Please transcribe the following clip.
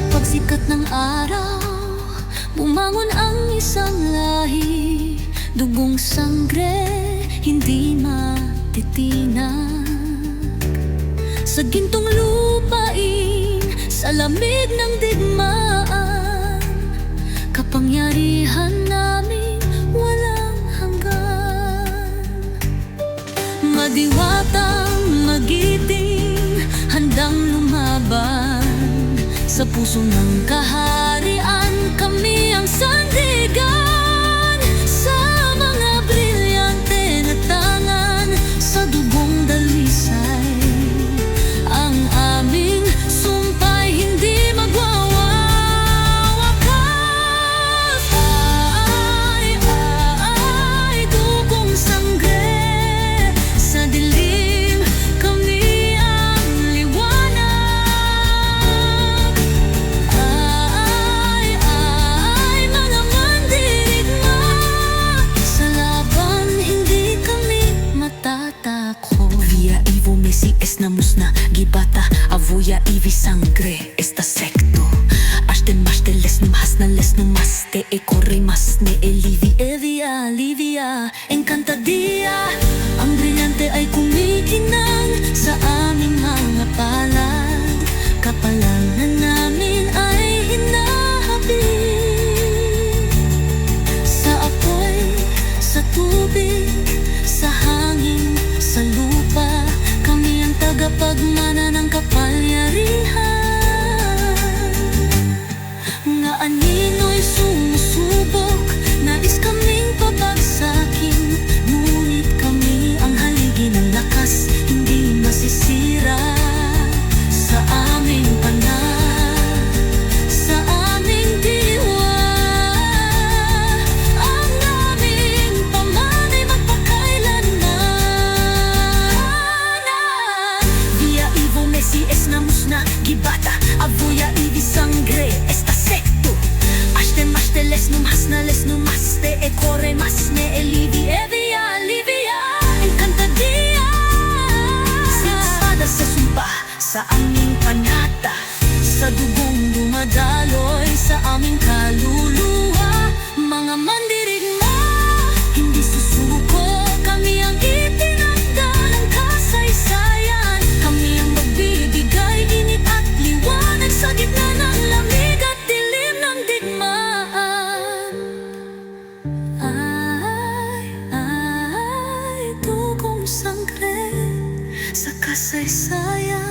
pagsikat ng araw Bumangon ang isang lahi. Dugong sangre, hindi matitinag Sa gintong lupain, sa lamig ng digmaan Kapangyarihan namin walang hanggan. Madiwatang Sa puso ng kaharian, kami ang sandigan es namusna gibata avuja ivi sangre. Esta sekto Ashte mashte lesnum hasna lesnum maste e corre masne e livi evia livia les les numas Te e corre mas ne elivi Evia, Livia, Encantadia Sinsada sa sumpa sa aming panata. Sa dugong dumadaloy sa aming kaluluwa. Mga mandiri sangre sa kasaysayan.